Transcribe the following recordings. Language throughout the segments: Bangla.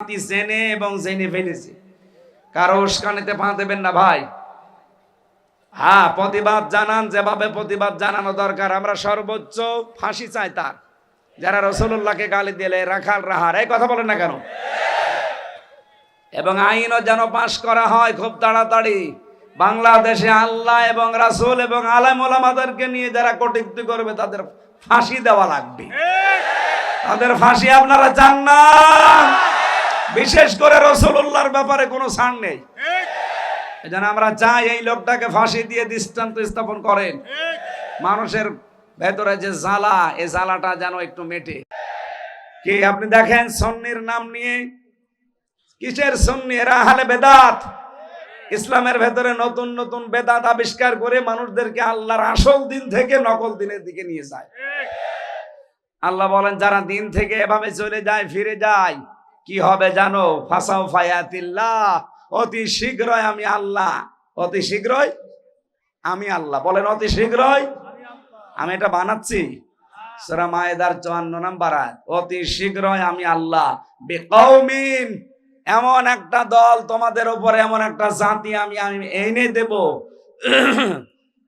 জেনে এবং জেনে ফেলেছে। কারও উস্কানিতে পা দেবেন না ভাই। হ্যাঁ প্রতিবাদ জানান যেভাবে প্রতিবাদ জানানো দরকার আমরা সর্বোচ্চ ফাঁসি চাই তার। যারা রসুল্লাহকে গালি দিলে রাখাল রাহার এই কথা বলেন না কেন? এবং আইনও যেন পাশ করা হয় খুব তাড়াতাড়ি। বাংলাদেশে আল্লাহ এবং রাসূল এবং আলেম ওলামাদেরকে নিয়ে যারা কটূক্তি করবে তাদের ফাঁসি দেওয়া লাগবে। তাদের ফাঁসি আপনারা চান না? বিশেষ করে রসুল্লাহর ব্যাপারে কোনো ছাড় নেই। এজন্য আমরা চাই এই লোকটাকে ফাঁসি দিয়ে দৃষ্টান্ত স্থাপন করেন। মানুষের ভেতরে যে জ্বালা এই জ্বালাটা যেন একটু মেটে। কি আপনি দেখেন সন্নির নাম নিয়ে? কিসের সন্নি? এরা হালে বেদাত। ইসলামের ভেতরে নতুন নতুন বেদাত আবিষ্কার করে মানুষদেরকে আল্লাহর আসল দিন থেকে নকল দিনের দিকে নিয়ে যায়। আল্লাহ বলেন যারা দিন থেকে এভাবে চলে যায় ফিরে যায় কি হবে জানো? ফাসাও ফায়াতিল্লাহ। অতি শীঘ্রই আমি আল্লাহ। অতি শীঘ্রই আমি আল্লাহ। বলেন, অতি শীঘ্রই আমি এটা বানাচ্ছি? সূরা মায়েদার চুয়ান্ন নাম্বার। অতি শীঘ্রই আমি আল্লাহ। বেকৌমিন এমন একটা দল তোমাদের উপরে, এমন একটা জাতি আমি আমি এনে দেব।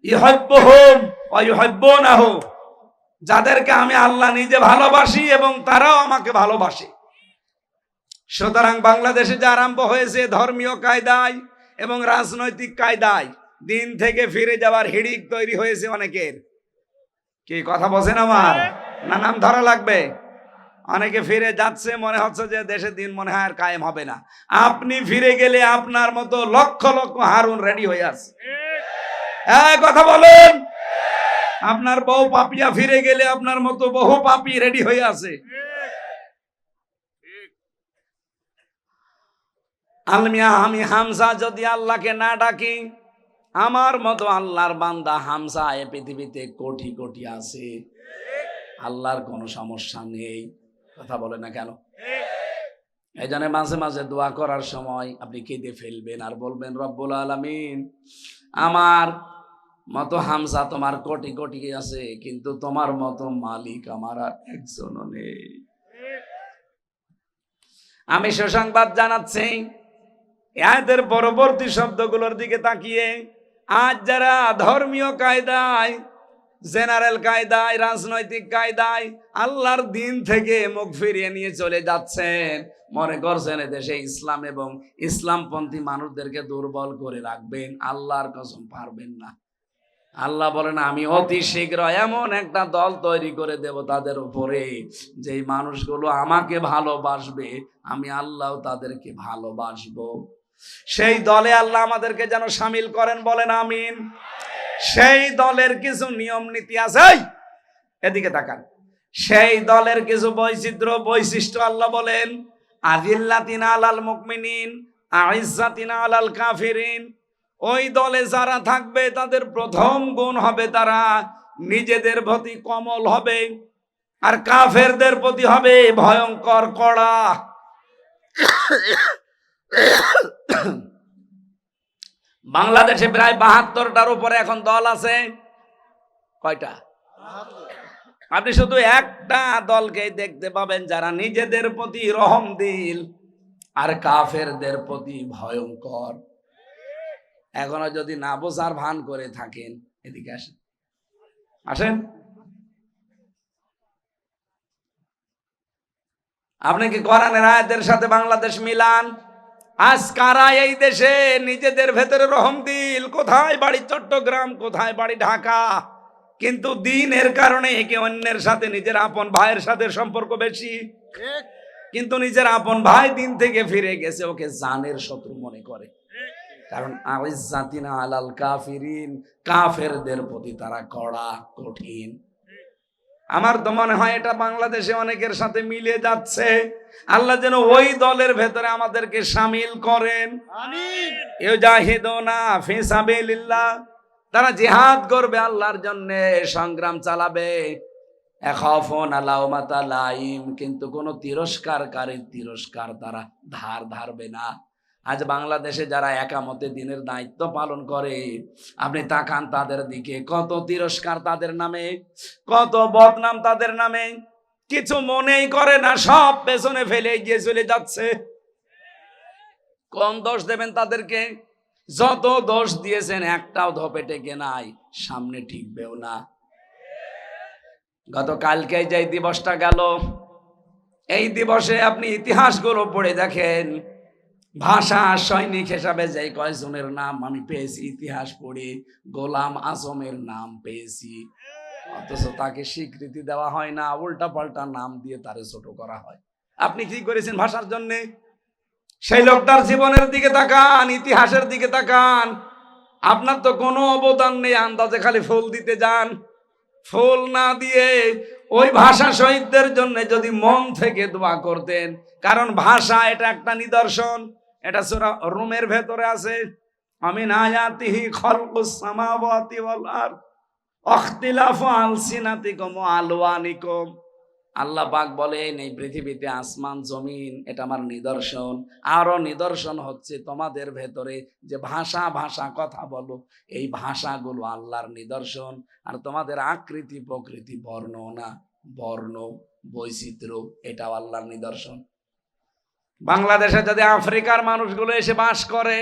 ইহব্বহুম ওয়া ইউহিব্বুনাহু। যাদেরকে আমি আল্লাহ নিজে ভালোবাসি এবং তারাও আমাকে ভালোবাসে। সুতরাং বাংলাদেশে যে আরম্ভ হয়েছে ধর্মীয় কায়দায় এবং রাজনৈতিক কায়দায়, দিন থেকে ফিরে যাওয়ার হিড়িক তৈরি হয়েছে অনেকের। কি কথা বলছেন আমার? না, নাম ধরা লাগবে? অনেকে ফিরে যাচ্ছে, মনে হচ্ছে যে দেশের দিন মনে হয় আর কায়েম হবে না। আপনি ফিরে গেলে আপনার মতো লক্ষ লক্ষ হারুন রেডি হয়ে আছে। কথা বলেন। আপনার বউ পাপিয়া ফিরে গেলে আপনার মতো বহু পাপি রেডি হয়ে আছে। আলমিয়া আমি হামসা যদি আল্লাহকে না ডাকি, আমার মতো আল্লাহর বান্দা হামসা এ পৃথিবীতে কোটি কোটি আছে। আল্লাহর কোনো সমস্যা নেই। কথা বলে না কেন? এই জন্য মাঝে মাঝে দোয়া করার সময় আপনি কেঁদে ফেলবেন আর বলবেন, রব্বুল আলামিন, আমার মতো হামসা তোমার কোটি কোটি আছে, কিন্তু তোমার মতো মালিক আমার আর একজনও নেই। আমি সুসংবাদ জানাচ্ছি। এদের পরবর্তী শব্দগুলোর দিকে তাকিয়ে, আজ যারা ধর্মীয় কায়দায়, জেনারেল কায়দায়, রাজনৈতিক কায়দায় আল্লাহর দিন থেকে মুখ ফিরিয়ে নিয়ে চলে যাচ্ছেন, মনে করছেন দেশে ইসলাম এবং ইসলামপন্থী মানুষদেরকে দুর্বল করে রাখবেন, আল্লাহর কসম পারবেন না। আল্লাহ বলেন, আমি অতি শীঘ্র এমন একটা দল তৈরি করে দেব তাদের উপরে যে মানুষগুলো আমাকে ভালোবাসবে, আমি আল্লাহ তাদেরকে ভালোবাসবো। সেই দলে আল্লাহ আমাদেরকে যেন সামিল করেন বলেন আমিন। সেই দলের কিছু নিয়ম নীতি আছে এদিকে তাকান। সেই দলের কিছু বৈচিত্র্য, বৈশিষ্ট্য আল্লাহ বলেন আজিল্লাতিন আলাল মুকমিনিন আইসাতিন আলাল কাফিরিন। ওই দলে যারা থাকবে, তাদের প্রথম গুণ হবে তারা নিজেদের প্রতি কমল হবে, আর কাফেরদের প্রতি হবে ভয়ঙ্কর কড়া। বাংলাদেশে প্রায় বাহাত্তরটার উপরে এখন দল আছে। কয়টা? আপনি শুধু একটা দলকে দেখতে পাবেন যারা নিজেদের প্রতি রহম দিল আর কাফেরদের প্রতি ভয়ঙ্কর। এখনও যদি না বোঝার ভান করে থাকেন, এদিকে আসেন। আসেন। আপনি কি কোরআনের আয়াতের সাথে বাংলাদেশ মিলান? আজ কারা এই দেশে নিজেদের ভেতরে রহম দিল? কোথায় বাড়ি চট্টগ্রাম, কোথায় বাড়ি ঢাকা? কিন্তু দিনের কারণে একে অন্যের সাথে, নিজের আপন ভাইয়ের সাথে সম্পর্ক বেশি। কিন্তু নিজের আপন ভাই দিন থেকে ফিরে গেছে, ওকে জানের শত্রু মনে করে। কারণ আলাল কাফিরিন, কাফেরদের প্রতি তারা কড়া, কঠিন। আমার তো মনে হয় এটা বাংলাদেশে অনেকের সাথে মিলে যাচ্ছে। আল্লাহ যেন ওই দলের ভেতরে আমাদেরকে সামিল করেন। তারা জিহাদ করবে আল্লাহর জন্য সংগ্রাম চালাবে। কিন্তু কোনো তিরস্কারকারীর তিরস্কার তারা ধার ধারবে না। আজ বাংলাদেশে যারা একামতে দিনের দায়িত্ব পালন করে, আপনি তাকান তাদের দিকে। কত তিরস্কার তাদের নামে, কত বদনাম তাদের নামে। কিছু মনেই করে না, সব পেছনে ফেলে এগিয়ে চলে যাচ্ছে। কোন দোষ দেবেন তাদেরকে। যত দোষ দিয়েছেন, একটাও ধপে টেকে নাই, সামনে ঠিকবেও না। গত গতকালকে যে দিবসটা গেল, এই দিবসে আপনি ইতিহাসগুলো পড়ে দেখেন। ভাষা সৈনিক হিসাবে যে কয়জনের নাম আমি পেয়েছি, ইতিহাস পড়ে, গোলাম আজমের নাম পেয়েছি। অথচ তাকে স্বীকৃতি দেওয়া হয় না উল্টা পাল্টা নাম দিয়ে তারে ছোট করা হয়। আপনি কি করেছেন ভাষার জন্যে? সেই লোকটার জীবনের দিকে তাকান, ইতিহাসের দিকে তাকান। আপনার তো কোনো অবদান নেই, আন্দাজে খালি ফুল দিতে যান। ফুল না দিয়ে ওই ভাষা শহীদদের জন্য যদি মন থেকে দোয়া করতেন, কারণ ভাষা এটা একটা নিদর্শন। এটা সুরা রুমের ভেতরে আছে। আমি না জাতিহি খলকুস সামাওয়াতি ওয়াল আরদ। অখতিলাফু আলসিনাতিকুম ওয়া আলওয়ানিকুম। আল্লাহ পাক বলেন, এই পৃথিবীতে আসমান, জমিন, এটা আমার নিদর্শন। আরও নিদর্শন হচ্ছে তোমাদের ভেতরে যে ভাষা ভাষা কথা বলো। এই ভাষাগুলো আল্লাহর নিদর্শন। আর তোমাদের আকৃতি প্রকৃতি বর্ণনা, বর্ণ, বৈচিত্র্য, এটাও আল্লাহর নিদর্শন। বাংলাদেশে যদি আফ্রিকার মানুষগুলো এসে বাস করে,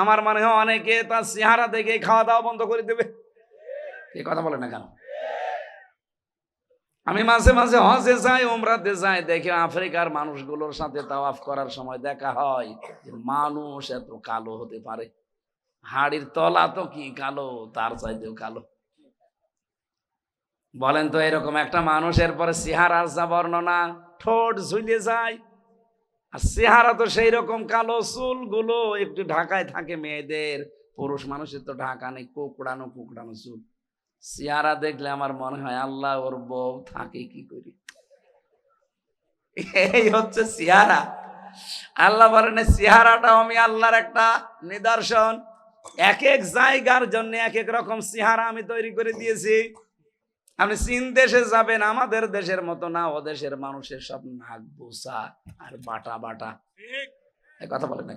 আমার মনে হয় অনেকে তার চেহারা দেখে খাওয়া দাওয়া বন্ধ করে দেবে। এই কথা বলে না কেন? আমি মাঝে মাঝে হজে যাই ওমরাতে যাই, দেখি আফ্রিকার মানুষগুলোর সাথে তাওয়াফ করার সময় দেখা হয় মানুষ এত কালো হতে পারে। হাড়ির তলা তো কি কালো, তার চাইতেও কালো। বলেন তো এরকম একটা মানুষের পরে চেহারার যা বর্ণনা, ঠোঁট ঝুলে যায় আর চেহারা তো সেই রকম কালো চুলগুলো, একটু ঢাকায় থাকে মেয়েদের, পুরুষ মানুষের তো ঢাকা নেই, কুকড়ানো কুকড়ানো চুল। চেহারা দেখলে আমার মনে হয় আল্লাহ ওর বউ থাকে কি করি? এই হচ্ছে চেহারা। আল্লাহ বলেন, এই চেহারাটাও আমি আল্লাহর একটা নিদর্শন। এক এক জায়গার জন্য এক এক রকম চেহারা আমি তৈরি করে দিয়েছি। আপনি চীন দেশে যাবেন আমাদের দেশের মতো না ও দেশের মানুষের সব নাক বোসা আর বাটা বাটা। এই কথা বলেন না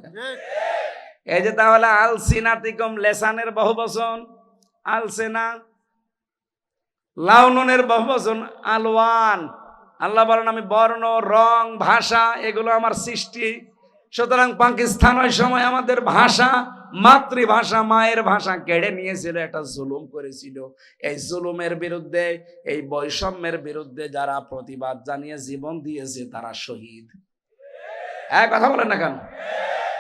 এই যে তাহলে আলসিনাতিকম লেসানের বহু বচন আলসেনা লাউনের বহু বচন আলওয়ান আল্লাহ বলেন আমি বর্ণ রং ভাষা এগুলো আমার সৃষ্টি। সুতরাং পাকিস্তান ওই সময় আমাদের ভাষা মাতৃভাষা, মায়ের ভাষা কেড়ে নিয়েছিল, একটা জুলুম করেছিল। এই জুলুমের বিরুদ্ধে, এই বৈষম্যের বিরুদ্ধে যারা প্রতিবাদ জানিয়ে জীবন দিয়েছে, তারা শহীদ। এক কথা বলেন না কেন?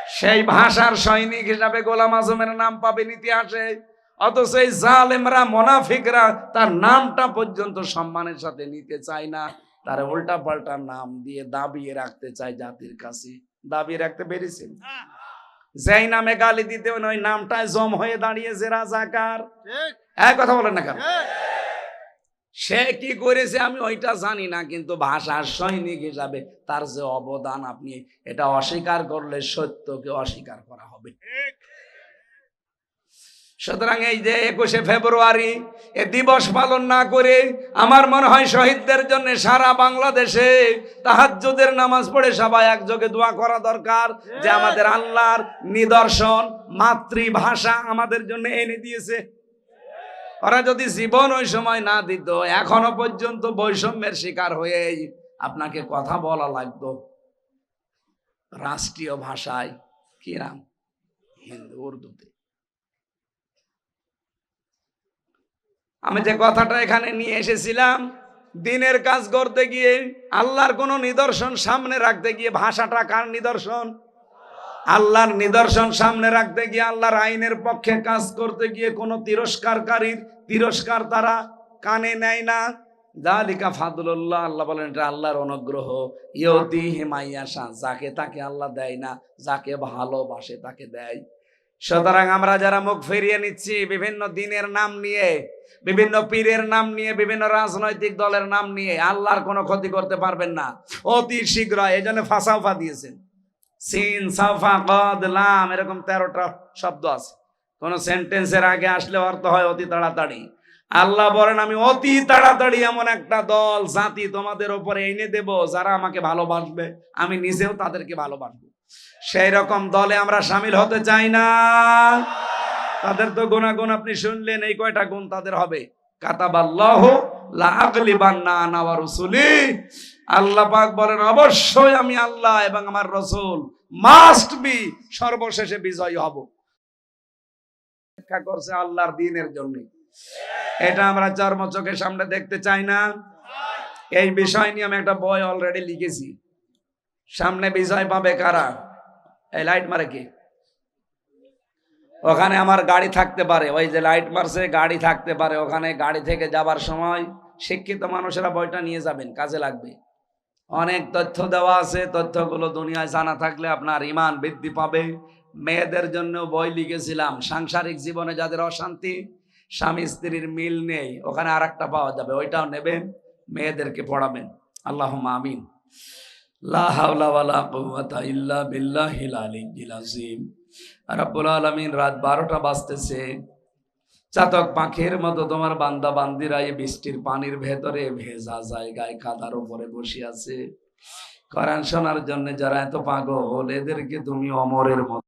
সেই ভাষার সৈনিক হিসাবে গোলাম আজমের নাম পাবেন ইতিহাসে। অথচ এই জালেমরা, মোনাফিকরা, তার নামটা পর্যন্ত সম্মানের সাথে নিতে চায় না। তার উল্টা পাল্টা নাম দিয়ে দাবিয়ে রাখতে চায় জাতির কাছে। দাবিয়ে রাখতে পেরেছেন? যেই নামে গালি দিতে ওই নামটায় জম হয়ে দাঁড়িয়েছে রাজাকার। এক কথা বলেন না কেন? সে কি করেছে আমি ওইটা জানি না কিন্তু ভাষার সৈনিক হিসাবে তার যে অবদান আপনি এটা অস্বীকার করলে সত্যকে অস্বীকার করা হবে। সুতরাং এই যে একুশে ফেব্রুয়ারি এ দিবস পালন না করে আমার মনে হয় শহীদদের জন্য সারা বাংলাদেশে তাহাজ্জুদের নামাজ পড়ে সবাই একযোগে দোয়া করা দরকার যে আমাদের আল্লাহর নিদর্শন মাতৃভাষা আমাদের জন্য এনে দিয়েছে। ওরা যদি জীবন ওই সময় না দিত এখনও পর্যন্ত বৈষম্যের শিকার হয়ে আপনাকে কথা বলা লাগতো। রাষ্ট্রীয় ভাষায় কি নাম? হিন্দু উর্দুতে। আমি যে কথাটা এখানে নিয়ে এসেছিলাম, দিনের কাজ করতে গিয়ে আল্লাহর কোনো নিদর্শন সামনে রাখতে গিয়ে ভাষাটা কার নিদর্শন? আল্লাহর নিদর্শন সামনে রাখতে গিয়ে আল্লাহর আইনের পক্ষে কাজ করতে গিয়ে কোনো তিরস্কারকারীর তিরস্কার তারা কানে নেয় না। জালিকা ফাদুল্লাহ আল্লাহ বলেন, এটা আল্লাহর অনুগ্রহ। ইয়তি হিমাইয়াশা যাকে তাকে আল্লাহ দেয় না, যাকে ভালোবাসে তাকে দেয়। সুতরাং আমরা যারা মুখ ফিরিয়ে নিচ্ছি, বিভিন্ন দিনের নাম নিয়ে, বিভিন্ন পীরের নাম নিয়ে, বিভিন্ন রাজনৈতিক দলের নাম নিয়ে আল্লাহর কোনো ক্ষতি করতে পারবেন না। অতি শীঘ্র এই জন্য ফাঁসাফা দিয়েছেন। সিন সাফা কদ লাম, এরকম তেরোটা শব্দ আছে। কোন সেন্টেন্সের আগে আসলে অর্থ হয় অতি তাড়াতাড়ি। আল্লাহ বলেন, আমি অতি তাড়াতাড়ি এমন একটা দল, জাতি তোমাদের ওপরে এনে দেব, যারা আমাকে ভালোবাসবে। আমি নিজেও তাদেরকে ভালোবাসবো। সেই রকম দলে আমরা সামিল হতে চাই না। তাদের তো গুণাগুণ আপনি শুনলেন, এই কয়টা গুণ তাদের হবে। মাস্ট বি সর্বশেষে বিজয় হব। আল্লাহর দিনের এটা আমরা চর্ম চোখের সামনে দেখতে চাই না। এই বিষয় নিয়ে আমি একটা বই অলরেডি লিখেছি। সামনে বিজয় পাবে কারা? এই লাইট মারে কি? ওখানে আমার গাড়ি থাকতে পারে। ওই যে লাইট মারছে, গাড়ি থাকতে পারে। ওখানে গাড়ি থেকে যাবার সময় শিক্ষিত মানুষেরা বইটা নিয়ে যাবেন, কাজে লাগবে। অনেক তথ্য দেওয়া আছে। তথ্যগুলো দুনিয়ায় জানা থাকলে আপনার ইমান বৃদ্ধি পাবে। মেয়েদের জন্য বই লিখেছিলাম। সাংসারিক জীবনে যাদের অশান্তি, স্বামী স্ত্রীর মিল নেই, ওখানে আর পাওয়া যাবে। ওইটাও নেবেন, মেয়েদেরকে পড়াবেন। আল্লাহ আমিন। রাব্বুল আলামিন রাত বারোটা বাজতেছে। চাতক পাখির মতো তোমার বান্দা বান্দিরা এই বৃষ্টির পানির ভেতরে ভেজা জায়গায় কাদার উপরে বসে আছে। কোরআন শোনার জন্য যারা এত পাগল, এদেরকে তুমি অমরের মতো